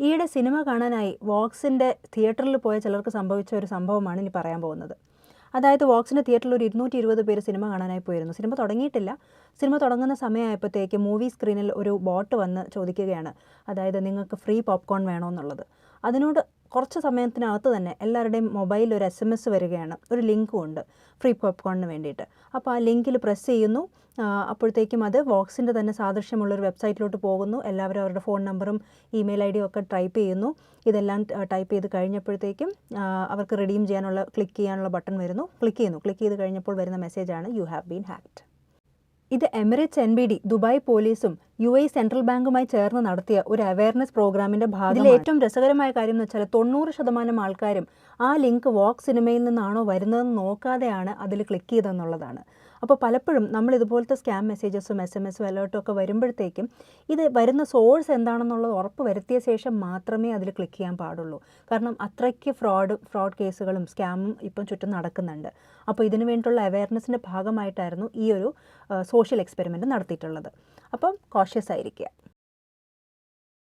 ഈയിടെ സിനിമ കാണാനായി വോക്സിന്റെ തിയേറ്ററിൽ പോയ ചിലർക്ക് സംഭവിച്ച ഒരു സംഭവമാണ് ഇനി പറയാൻ പോകുന്നത്. അതായത് വോക്സിന്റെ തിയേറ്ററിൽ ഒരു ഇരുന്നൂറ്റി ഇരുപത് പേര് സിനിമ കാണാനായി പോയിരുന്നു. സിനിമ തുടങ്ങിയിട്ടില്ല. സിനിമ തുടങ്ങുന്ന സമയമായപ്പോഴത്തേക്ക് മൂവി സ്ക്രീനിൽ ഒരു ബോട്ട് വന്ന് ചോദിക്കുകയാണ്. അതായത് നിങ്ങൾക്ക് ഫ്രീ പോപ്കോൺ വേണോ എന്നുള്ളത്. അതിനോട് കുറച്ച് സമയത്തിനകത്ത് തന്നെ എല്ലാവരുടെയും മൊബൈലിൽ ഒരു എസ് എം എസ് വരികയാണ്. ഒരു ലിങ്കും ഉണ്ട് ഫ്രീ പോപ്കോണിന് വേണ്ടിയിട്ട്. അപ്പോൾ ആ ലിങ്കിൽ പ്രസ് ചെയ്യുന്നു. അപ്പോഴത്തേക്കും അത് വോക്സിന്റെ തന്നെ സാദൃശ്യമുള്ളൊരു വെബ്സൈറ്റിലോട്ട് പോകുന്നു. എല്ലാവരും അവരുടെ ഫോൺ നമ്പറും ഇമെയിൽ ഐ ഡിയും ഒക്കെ ടൈപ്പ് ചെയ്യുന്നു. ഇതെല്ലാം ടൈപ്പ് ചെയ്ത് കഴിഞ്ഞപ്പോഴത്തേക്കും അവർക്ക് റിഡീം ചെയ്യാനുള്ള ക്ലിക്ക് ചെയ്യാനുള്ള ബട്ടൺ വരുന്നു. ക്ലിക്ക് ചെയ്യുന്നു. ക്ലിക്ക് ചെയ്ത് കഴിഞ്ഞപ്പോൾ വരുന്ന മെസ്സേജാണ് യു ഹാവ് ബീൻ ഹാക്ഡ് ഇത് Emirates N B D Dubai പോലീസും യു എ സെൻട്രൽ ബാങ്കുമായി ചേർന്ന് നടത്തിയ ഒരു അവയർനെസ് പ്രോഗ്രാമിന്റെ ഭാഗം ഏറ്റവും രസകരമായ കാര്യം എന്ന് വെച്ചാൽ തൊണ്ണൂറ് ശതമാനം ആൾക്കാരും ആ ലിങ്ക് വോക്ക് സിനിമയിൽ നിന്നാണോ വരുന്നതെന്ന് നോക്കാതെയാണ് അതിൽ ക്ലിക്ക് ചെയ്തതെന്നുള്ളതാണ്. അപ്പോൾ പലപ്പോഴും നമ്മൾ ഇതുപോലത്തെ സ്കാം മെസ്സേജസും എസ് എം എസും അലേർട്ടും ഒക്കെ വരുമ്പോഴത്തേക്കും ഇത് വരുന്ന സോഴ്സ് എന്താണെന്നുള്ളത് ഉറപ്പ് വരുത്തിയ ശേഷം മാത്രമേ അതിൽ ക്ലിക്ക് ചെയ്യാൻ പാടുള്ളൂ. കാരണം അത്രയ്ക്ക് ഫ്രോഡ് ഫ്രോഡ് കേസുകളും സ്കാമും ഇപ്പം ചുറ്റും നടക്കുന്നുണ്ട്. അപ്പോൾ ഇതിനു വേണ്ടിയിട്ടുള്ള അവയർനെസ്സിന്റെ ഭാഗമായിട്ടായിരുന്നു ഈ ഒരു സോഷ്യൽ എക്സ്പെരിമെന്റ് നടത്തിയിട്ടുള്ളത്. അപ്പം കോഷ്യസ് ആയിരിക്കുക.